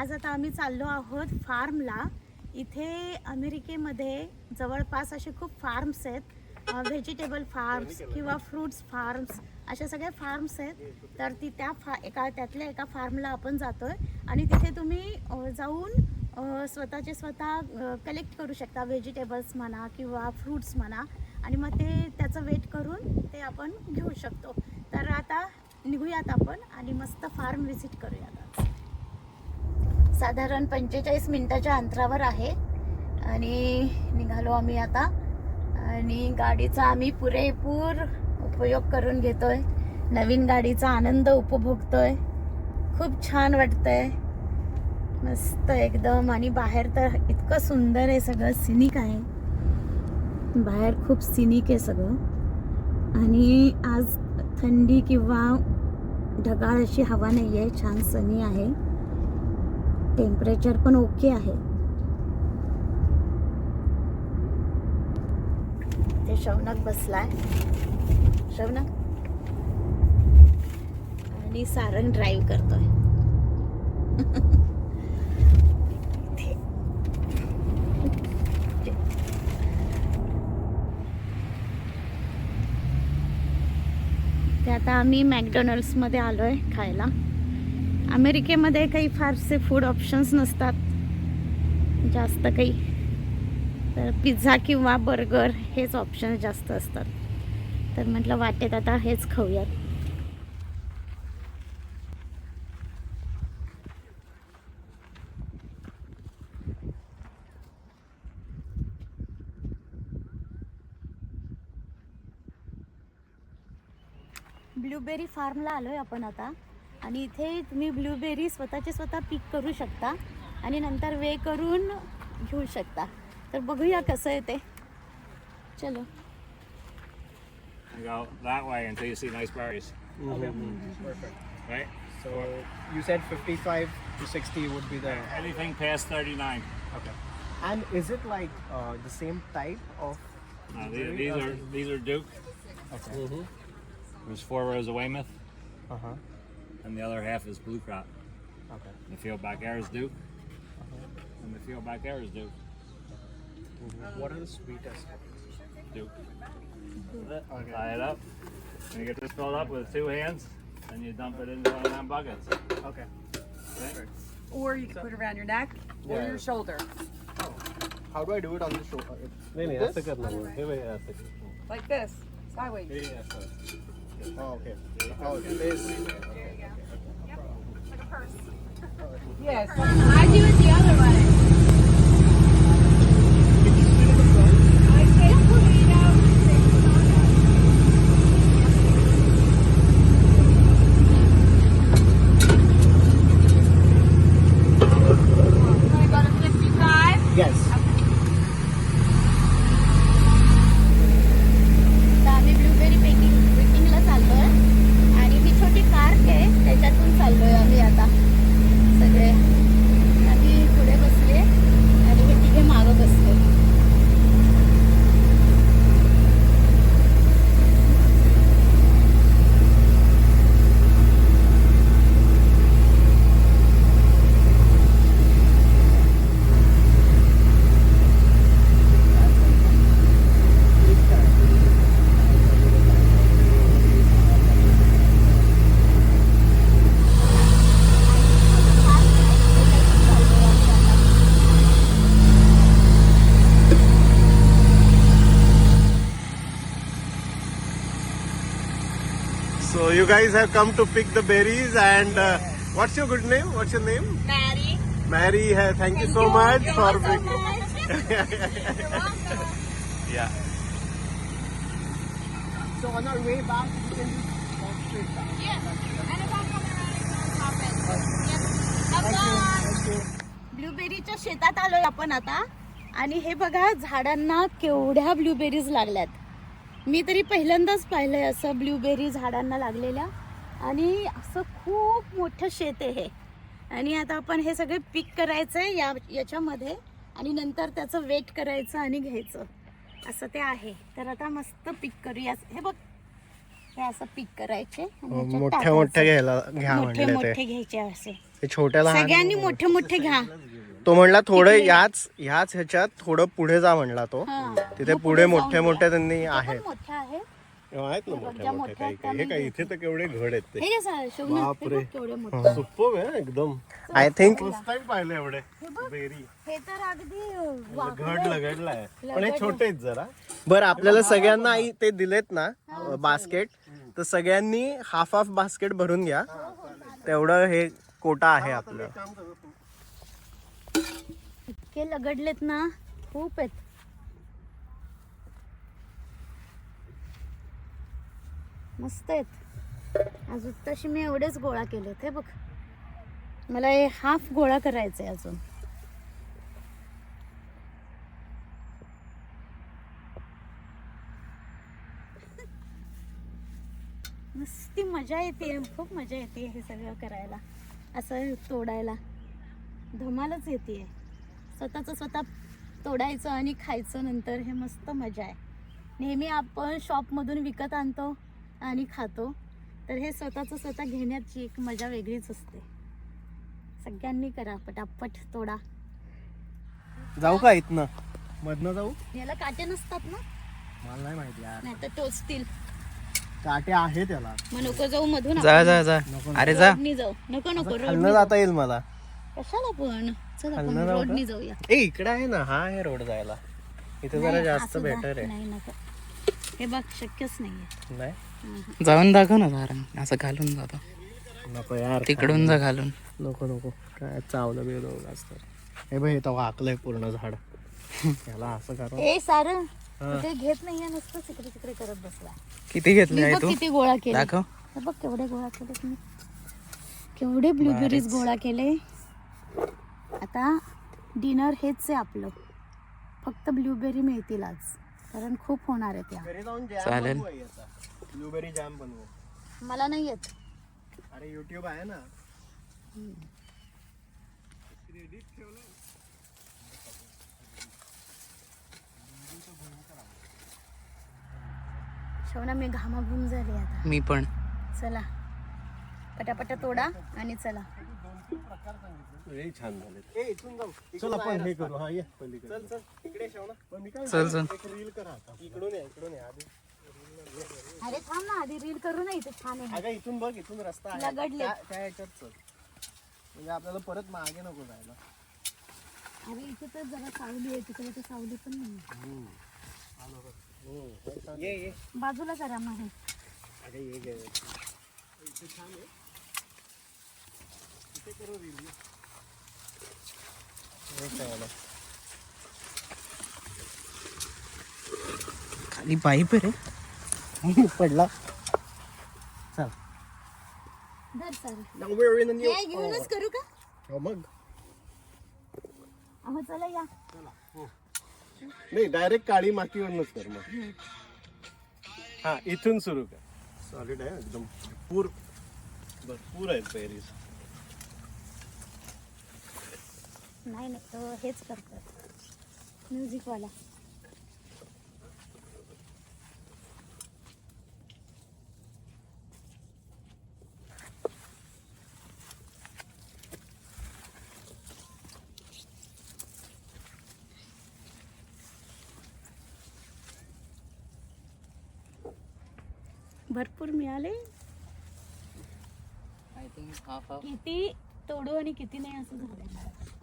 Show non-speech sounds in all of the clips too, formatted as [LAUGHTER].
आज आता आम्ही चाललो आहोत फार्मला इथे अमेरिकेमध्ये जवळपास असे खूप फार्म्स आहेत. व्हेजिटेबल फार्म्स किंवा फ्रूट्स फार्म्स अशा सगळ्या फार्म्स आहेत. तर ती त्या फा एका त्यातल्या एका फार्मला आपण जातो आहे आणि तिथे तुम्ही जाऊन स्वतःचे स्वतः कलेक्ट करू शकता व्हेजिटेबल्स म्हणा किंवा फ्रूट्स म्हणा. आणि मग ते त्याचं वेट करून ते आपण घेऊ शकतो. तर आता निघूयात आपण आणि मस्त फार्म व्हिजिट करूयात. साधारण पंचेचाळीस मिनिटाच्या अंतरावर आहे. आणि निघालो आम्ही आता. आणि गाडीचा आम्ही पुरेपूर उपयोग करून घेतोय. नवीन गाडीचा आनंद उपभोगतोय. खूप छान वाटतंय. मस्त एकदम. आणि बाहेर तर इतकं सुंदर आहे सगळं. सिनिक आहे. बाहेर खूप सिनिक आहे सगळं. आणि आज थंडी किंवा ढगाळ अशी हवा नाही आहे छान सनी आहे. टेम्परेचर पण ओके आहे. ते शौनक बसलाय. शौनक आणि सारंग ड्राईव्ह करतोय. ते आता आम्ही मॅकडॉनल्ड्समध्ये आलो आहे खायला. अमेरिकेमध्ये काही फारसे फूड ऑप्शन्स नसतात. जास्त काही. तर पिझ्झा किंवा बर्गर हेच ऑप्शन जास्त असतात. तर म्हटलं वाटेत आता हेच खाऊयात. ब्लूबेरी फार्मला आलोय आपण आता. आणि इथे तुम्ही ब्लूबेरी स्वतःचे स्वतः पिक करू शकता आणि नंतर वे करून घेऊ शकता तर बघूया कसं आहे ते चलो And go that way until you see nice berries, Perfect. right? So you said 55 to 60 would be the Anything past 39. okay. And is it like uh, the same type of? Uh, these, these are these are Duke. Okay. There's four rows of Weymouth, Uh huh. and the other half is Blue Crop. Okay. The field back there is Duke, and the field back there is Duke. What are the sweetest? Duke. Tie it up, and you get this filled up with two hands, and you dump it into one of them buckets. Okay. Okay? Or you can put it around your neck or Yeah. your shoulder. How do I do it on the show? Uh, नहीं नहीं this? ऐसे करना है हे भाई ऐसे करना Like this. Sideways. Oh, okay. Oh, this. There you go. Yep. Like a purse. Yes. I do it the other way. Guys have come to pick the berries and uh, what's your good name? What's your name? Maddie. Mary. uh, Thank you so much for You're picking. welcome. Yeah. So on our way back, we can just walk straight back. And if I'm coming around, I can pop it. Yep. Have fun. ब्लूबेरीच्या शेतात आलोय आपण आता आणि हे बघा झाडांना केवढ्या blueberries लागल्यात मी तरी पहिल्यांदाच पाहिलंय असं ब्लूबेरी झाडांना लागलेल्या. आणि असं खूप मोठं शेत आहे हे. आणि आता आपण हे सगळे पिक करायचंय या याच्यामध्ये. आणि नंतर त्याचं वेट करायचं आणि घ्यायचं. असं ते आहे. तर आता मस्त पिक करूया. हे बघ. हे असं पिक करायचे. मोठ्या. मोठ्या घ्यायला घ्या मोठे मोठे घ्यायचे असे. छोट्या सगळ्यांनी मोठे मोठे घ्या. तो म्हणला थोडं याच ह्याच ह्याच्यात थोडं पुढे जा म्हणला तो. हा. तिथे पुढे मोठे मोठे त्यांनी पण आहेत. मोठे आहे आहेत ना बघ, मोठे मोठ्या काही काही. हे काय इथे तर केवढे घड आहेत ते. हे आहे, शोभना? हे बापरे. बघ केवढे मोठे सुप्पम आहे एकदम. आय थिंक फर्स्ट टाइम पाहिले एवढे. बेरी. हे तर अगदी वाकडे घड लगडलाय. पण हे छोटे आहेत जरा. बरं आपल्याला सगळ्यांना आई ते दिलेत ना बास्केट तर सगळ्यांनी हाफ हाफ बास्केट भरून घ्या. तेवढं हे कोटा आहे आपलं. इतके लगडलेत ना खूप आहेत. मस्त आहेत. अजून तशी मी एवढेच गोळा केले हे बघ. मला हे हाफ गोळा करायचंय अजून. मस्ती मजा येते खूप मजा येते हे सगळं करायला. असं तोडायला. धमालच येते स्वतःचं स्वतः तोडायचं आणि खायचं नंतर हे मस्त मजा आहे. नेहमी आपण शॉपमधून विकत आणतो आणि खातो. तर हे स्वतःचं स्वतः घेण्याची एक मजा वेगळीच असते. सगळ्यांनी करा पटापट तोडा. जाऊ का इथनं? मधनं जाऊ? याला काटे नसतात ना? मला नाही माहिती यार. नाही तर टोचतील काटे आहे त्याला मग नको जाऊ मधून जा जा जा. अरे जा. रोडनी जाऊ. नको नको जाता येईल मला. कशाला पण? चल आपण? रोडनी जाऊया. ए इकडे आहे ना हा आहे रोड जायला. इथे जरा नाही, जास्त असं जा. बेटर आहे. नाही नको. हे बघ शक्यच नाहीये. नाही? जाऊन दाखव ना जरा असं घालून जातो नको यार तिकडून जा घालून. नको नको. काय चावलं बिवलं असतं हे बघ तर वाकलंय पूर्ण झाड. याला असं करा. ए सार ते घेत नाहीये नुसतं तिकडे तिकडे करत बसला किती घेतले मी आहे बघ तू? किती गोळा केले. दाखव. हे बघ केवढे गोळा केले तुम्ही केवढे ब्लूबेरीज गोळा केले. आता डिनर हेच आहे आपलं. फक्त ब्लूबेरी मिळतील आज. कारण खूप होणार आहे त्या. घरी जाऊन जॅम चालेल. बनवू. ब्लूबेरी जॅम बनवू. मला नाही येत. अरे युट्यूब आहे ना. शेवना मी घामाघूम झाली आता. मी पण. चला. पटापटा तोडा आणि चला. छान झाले ए इथून जाऊ. चल आपण हे करू. हा ये. पलीकडे. चल चल. इकडे शेव ना. पण मी काय चल चल. एक रील करा आता. इकडून या इकडून या. आधी अरे थांब ना आधी रील करू ना इथे छान आहे अगं इथून बघ इथून रस्ता आहे. लगडले. त्या त्या ह्याच्यात चल. म्हणजे आपल्याला परत मागे नको जायला. अरे इथे तर जरा सावली आहे तिकडे तर सावली पण नाही. ये ये बाजूला करा मग हे. अगं ये गे खाली पाईप रे. [LAUGHS] पडला. चल. घेऊनच करू का? हो मग. अहो चला या. नाही डायरेक्ट काळी मातीवरनच कर मग. हा इथून सुरू कर. सॉलिड आहे एकदम. पूर भरपूर आहेत बेरीज नाही नाही तो हेच करतात म्युझिकवाला भरपूर मिळाले. किती तोडू आणि किती नाही असं झालं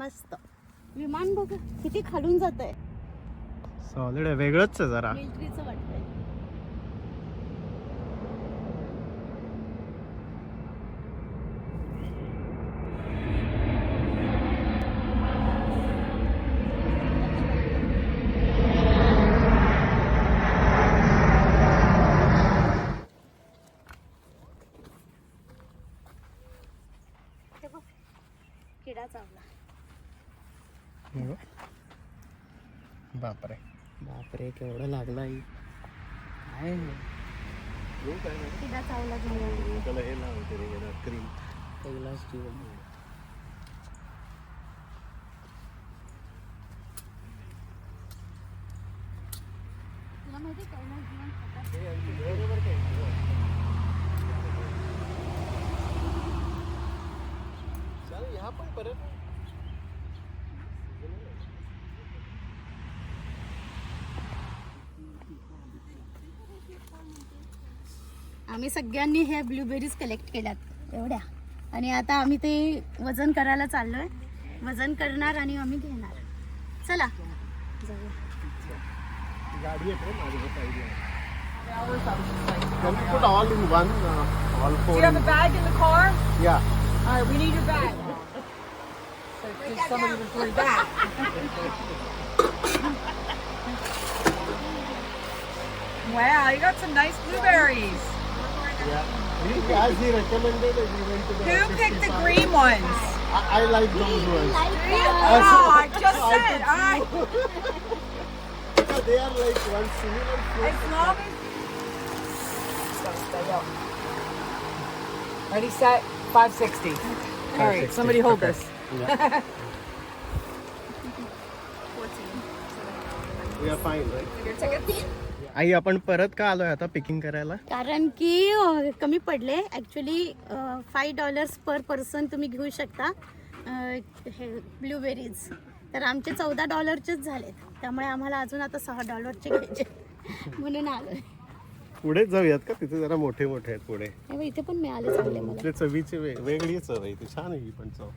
मस्त. विमान बघ किती खालून जात आहे सॉलिड आहे. वेगळंच आहे जरा. मिलिटरीचं वाटतंय हे बघ, किडा चावला बापरे बापरे केवढं लागला आई. काय? किडा चावला गेला त्याला हे लावते रे क्रीम पहिलाच जीवन माहिती कैलास घेऊन खातात. चल ह्या पण परत आम्ही सगळ्यांनी हे ब्लूबेरीज कलेक्ट केल्यात एवढ्या. आणि आता आम्ही ते वजन करायला चाललो आहे वजन करणार आणि आम्ही घेणार. चला. [LAUGHS] [LAUGHS] Wow, you got some nice blueberries. Yeah. Yeah. He, as he recommended, we went to the Who picked the farm. green ones? I, I like those ones. Oh, I just said. All right. Because they are like one similar fruit. As long as. Ready, set, 560. All right, somebody hold this. [LAUGHS] We are fine, right? आई आपण परत का आलोय आता picking करायला? कारण की अ, कमी पडले. Actually five dollars per person तुम्ही घेऊ शकता. अ, हे ब्लूबेरीज तर आमचे चौदा डॉलरचेच झालेत. त्यामुळे आम्हाला अजून आता सहा डॉलरचे घ्यायचे [LAUGHS] म्हणून आलोय. पुढे जाऊयात का? तिथे जरा मोठे मोठे आहेत पुढे. इथे पण मिळाले चांगले मला. चवीचे वे- वेगळी चव आहे. ती छान आहे ही पण चव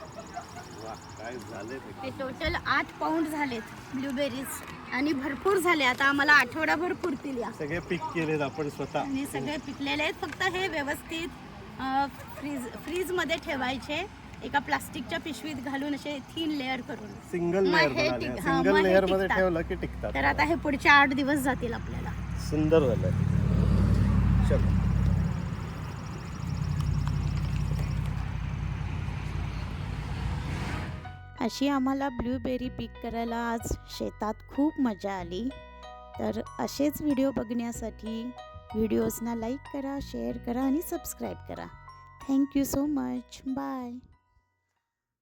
वा, काय झाले ते. टोटल आठ पाऊंड झालेत ब्लूबेरीज आणि भरपूर झाले. आता आम्हाला आठवडाभर पुरतील या सगळे पिक केलेत आपण स्वतः. आणि सगळे पिकलेले आहेत. फक्त हे व्यवस्थित अ, फ्रीज फ्रीजमध्ये ठेवायचे. एका प्लास्टिकच्या पिशवीत घालून असे थीन लेअर करून. सिंगल मग लेअर हे टिक- हा, सिंगल मग हे लेअरमध्ये टिकतात. ठेवलं की टिकतात. तर आता हे पुढचे आठ दिवस जातील आपल्याला. सुंदर झालंय. चलो. अशी आम्हाला ब्लूबेरी पिक करायला आज शेतात खूप मजा आली. तर असेच व्हिडिओ बघण्यासाठी व्हिडिओजना लाईक करा शेअर करा आणि सबस्क्राईब करा. Thank you so much. Bye.